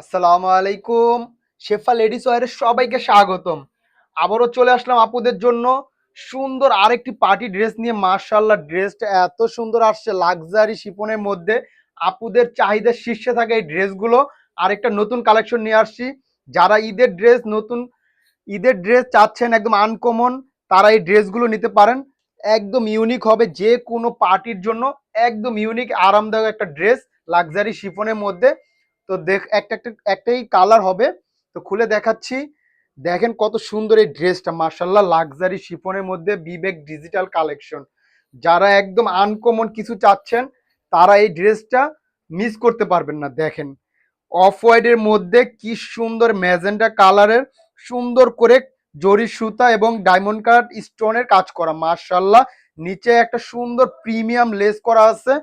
আসসালামু আলাইকুম। শেফা লেডিস ওয়ারের সবাইকে স্বাগতম। আবারও চলে আসলাম আপুদের জন্য সুন্দর আরেকটি পার্টি ড্রেস নিয়ে। মার্শাল্লাহ ড্রেসটা এত সুন্দর আসছে লাক্সারি শিপনের মধ্যে। আপুদের চাহিদা শীর্ষে থাকে এই ড্রেসগুলো। আরেকটা নতুন কালেকশন নিয়ে আসছি। যারা ঈদের ড্রেস নতুন, ঈদের ড্রেস চাচ্ছেন একদম আনকমন, তারা এই ড্রেসগুলো নিতে পারেন। একদম ইউনিক হবে যে কোনো পার্টির জন্য। একদম ইউনিক, আরামদায়ক একটা ড্রেস লাক্সারি শিফনের মধ্যে। তো দেখ, একটা একটা, একটাই কালার হবে। তো খুলে দেখাচ্ছি। দেখেন কত সুন্দর এই ড্রেসটা মার্শাল্লাহ লাক্সারি শিফনের মধ্যে বিবেক ডিজিটাল কালেকশন যারা একদম আনকমন কিছু চাচ্ছেন, তারা এই ড্রেসটা মিস করতে পারবেন না। দেখেন অফ হোয়াইটের মধ্যে কি সুন্দর ম্যাজেন্ডা কালারের সুন্দর করে জরি সুতা এবং ডায়মন্ড কাট স্টোনের কাজ করা। মার্শাল্লাহ নিচে একটা সুন্দর প্রিমিয়াম লেস করা আছে।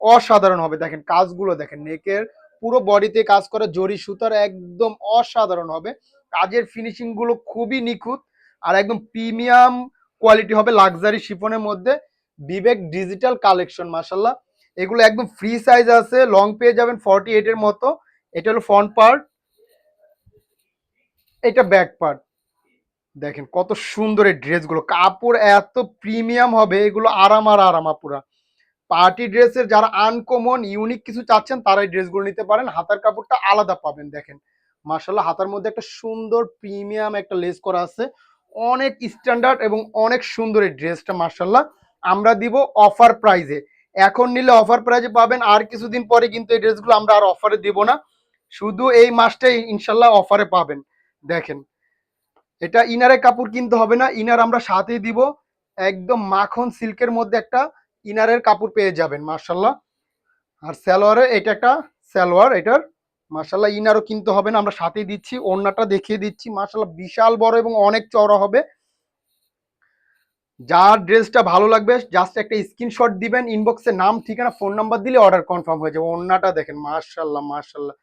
অসাধারণ হবে। দেখেন, কাজগুলো দেখেন নেকের পুরো বডিতে কাজ করা জরি সুতার একদম অসাধারণ হবে। কাজের ফিনিশিংগুলো খুবই নিখুঁত আর একদম প্রিমিয়াম কোয়ালিটি হবে লাক্সারি শিফনের মধ্যে। বিবেক ডিজিটাল কালেকশন মাসাল্লাহ এগুলো একদম ফ্রি সাইজ আছে লং পেয়ে যাবেন ফর্টি এইট এর মতো। এটা হলো ফ্রন্ট পার্ট এটা ব্যাক পার্ট দেখেন কত সুন্দর এই ড্রেসগুলো কাপড় এত প্রিমিয়াম হবে, এগুলো আরাম আর আরামা পুরা পার্টি ড্রেসের যারা আনকমন ইউনিক কিছু চাচ্ছেন, তারা এই ড্রেসগুলো নিতে পারেন। হাতার কাপড়টা আলাদা পাবেন, দেখেন। মার্শাল্লাহ হাতার মধ্যে একটা সুন্দর প্রিমিয়াম একটা লেস করা আছে। অনেক স্ট্যান্ডার্ড এবং অনেক সুন্দর এই ড্রেসটা মার্শাল্লাহ আমরা দিব অফার প্রাইজে এখন নিলে অফার প্রাইজে পাবেন, আর কিছুদিন পরে কিন্তু এই ড্রেসগুলো আমরা আর অফারে দিব না। শুধু এই মাসটাই ইনশাল্লাহ অফারে পাবেন, দেখেন। এটা ইনারের কাপড় কিনতে হবে না, ইনার আমরা সাথেই দিব। একদম মাখন সিল্কের মধ্যে একটা ইনারের কাপড় পেয়ে যাবেন মার্শাল্লাহ আর সালোয়ারে এটা একটা সালোয়ার, এটার মার্শাল্লাহ ইনারও কিনতে হবে না, আমরা সাথেই দিচ্ছি, ওড়নাটা দেখিয়ে দিচ্ছি মার্শাল্লাহ বিশাল বড় এবং অনেক চওড়া হবে। যার ড্রেসটা ভালো লাগবে, জাস্ট একটা স্ক্রিনশট দিবেন, ইনবক্সে নাম, ঠিকানা, ফোন নাম্বার দিলে অর্ডার কনফার্ম হয়ে যাবে। ওড়নাটা দেখেন মার্শাল্লাহ মার্শাল্লাহ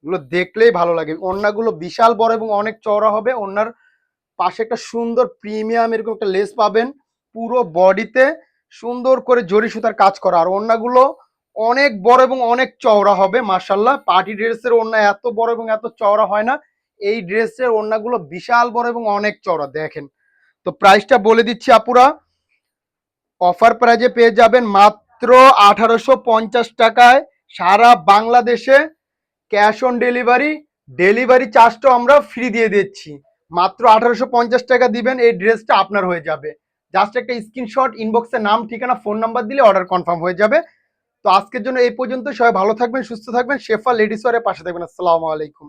এগুলো দেখলেই ভালো লাগে। ওড়নাগুলো বিশাল বড় এবং অনেক চওড়া হবে, ওড়নার পাশে একটা সুন্দর প্রিমিয়াম এরকম একটা লেস পাবেন, পুরো বডিতে সুন্দর করে জরি সুতার কাজ করা। আর ওড়নাগুলো অনেক বড় এবং অনেক চওড়া হবে মার্শাল্লাহ পার্টি ড্রেসের ওড়না এত বড় এবং এত চওড়া হয় না। এই ড্রেসের ওড়নাগুলো বিশাল বড় এবং অনেক চওড়া, দেখেন। তো প্রাইসটা বলে দিচ্ছি আপুরা, অফার প্রাইজে পেয়ে যাবেন মাত্র আঠারোশো পঞ্চাশ টাকায় সারা বাংলাদেশে ক্যাশ অন ডেলিভারি ডেলিভারি চার্জটাও আমরা ফ্রি দিয়ে দিচ্ছি। মাত্র আঠারোশো পঞ্চাশ টাকা দিবেন, এই ড্রেসটা আপনার হয়ে যাবে। জাস্ট একটা স্ক্রিনশট ইনবক্সে নাম, ঠিকানা ফোন নাম্বার দিলে অর্ডার কনফার্ম হয়ে যাবে। তো আজকের জন্য এই পর্যন্ত সবাই ভালো থাকবেন, সুস্থ থাকবেন। শেফা লেডিস ওয়ারের পাশে থাকবেন। আসসালামু আলাইকুম।